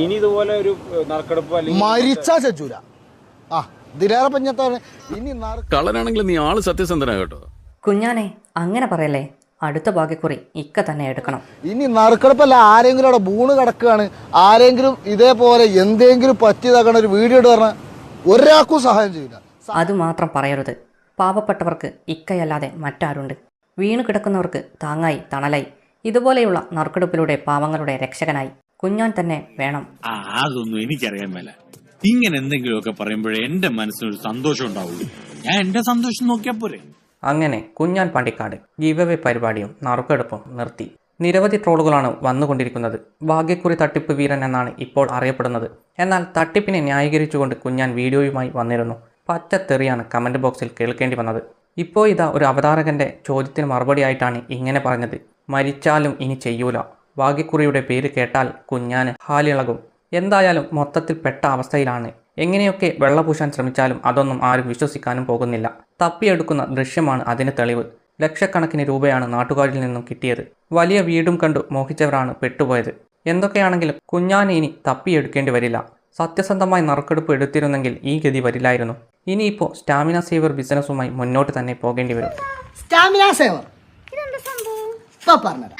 ഇനി ഇതുപോലെ ഒരു നറുക്കെടുപ്പ് അല്ലെങ്കിൽ മരിച്ചാ ചച്ചൂല ആ ഇതിലേറെ പഞ്ഞത്താണ് ഇനി നറുക്ക് കള്ളനാണെങ്കിൽ നീ ആൾ സത്യസന്ധനാ കേട്ടോ. കുഞ്ഞാനെ അങ്ങനെ പറയല്ലേ? അടുത്ത ഭാഗ്യക്കുറി ഇക്ക തന്നെ എടുക്കണം. ഇനി നറുക്കെടുപ്പല്ല ആരെങ്കിലും അവിടെ ബൂണ് കിടക്കുകയാണ്. ആരെങ്കിലും ഇതേപോലെ എന്തെങ്കിലും പറ്റിയതാക്കണ ഒരു വീഡിയോ ഇട്ട് പറഞ്ഞാൽ ഒരാൾക്കും സഹായം ചെയ്യില്ല. അത് മാത്രം പറയരുത്. പാവപ്പെട്ടവർക്ക് ഇക്കയല്ലാതെ മറ്റാരുണ്ട്. വീണു കിടക്കുന്നവർക്ക് താങ്ങായി തണലായി. ഇതുപോലെയുള്ള നറുക്കെടുപ്പിലൂടെ പാവങ്ങളുടെ രക്ഷകനായി. കുഞ്ഞാൻ തന്നെ വേണം. ആ അതൊന്നും എനിക്കറിയാൻ മേല. ഇങ്ങനെ എന്തെങ്കിലുമൊക്കെ പറയുമ്പോഴേ എന്റെ മനസ്സിനൊരു സന്തോഷം ഉണ്ടാവുള്ളൂ. ഞാൻ എന്റെ സന്തോഷം നോക്കിയാ പോരെ. അങ്ങനെ കുഞ്ഞാൻ പാണ്ടിക്കാട് ഗീവവേ പരിപാടിയും നറുക്കെടുപ്പും നിർത്തി. നിരവധി ട്രോളുകളാണ് വന്നുകൊണ്ടിരിക്കുന്നത്. ഭാഗ്യക്കുറി തട്ടിപ്പ് വീരൻ എന്നാണ് ഇപ്പോൾ അറിയപ്പെടുന്നത്. എന്നാൽ തട്ടിപ്പിനെ ന്യായീകരിച്ചുകൊണ്ട് കുഞ്ഞാൻ വീഡിയോയുമായി വന്നിരുന്നു. പച്ച തെറിയാണ് കമന്റ് ബോക്സിൽ കേൾക്കേണ്ടി വന്നത്. ഇപ്പോൾ ഇതാ ഒരു അവതാരകന്റെ ചോദ്യത്തിന് മറുപടിയായിട്ടാണ് ഇങ്ങനെ പറഞ്ഞത്. മരിച്ചാലും ഇനി ചെയ്യൂല. ഭാഗ്യക്കുറിയുടെ പേര് കേട്ടാൽ കുഞ്ഞാന് ഹാലിളകും. എന്തായാലും മൊത്തത്തിൽ പെട്ട അവസ്ഥയിലാണ്. എങ്ങനെയൊക്കെ വെള്ളപൂശാൻ ശ്രമിച്ചാലും അതൊന്നും ആരും വിശ്വസിക്കാനും പോകുന്നില്ല. തപ്പിയെടുക്കുന്ന ദൃശ്യമാണ് അതിന് തെളിവ്. ലക്ഷക്കണക്കിന് രൂപയാണ് നാട്ടുകാരിൽ നിന്നും കിട്ടിയത്. വലിയ വീടും കണ്ടു മോഹിച്ചവരാണ് പെട്ടുപോയത്. എന്തൊക്കെയാണെങ്കിലും കുഞ്ഞാന് ഇനി തപ്പിയെടുക്കേണ്ടി വരില്ല. സത്യസന്ധമായി നറുക്കെടുപ്പ് എടുത്തിരുന്നെങ്കിൽ ഈ ഗതി വരില്ലായിരുന്നു. ഇനിയിപ്പോൾ സ്റ്റാമിന സേവർ ബിസിനസ്സുമായി മുന്നോട്ട് തന്നെ പോകേണ്ടി വരും. Stamina saver. ഇപ്പൊ പറഞ്ഞുതരാം.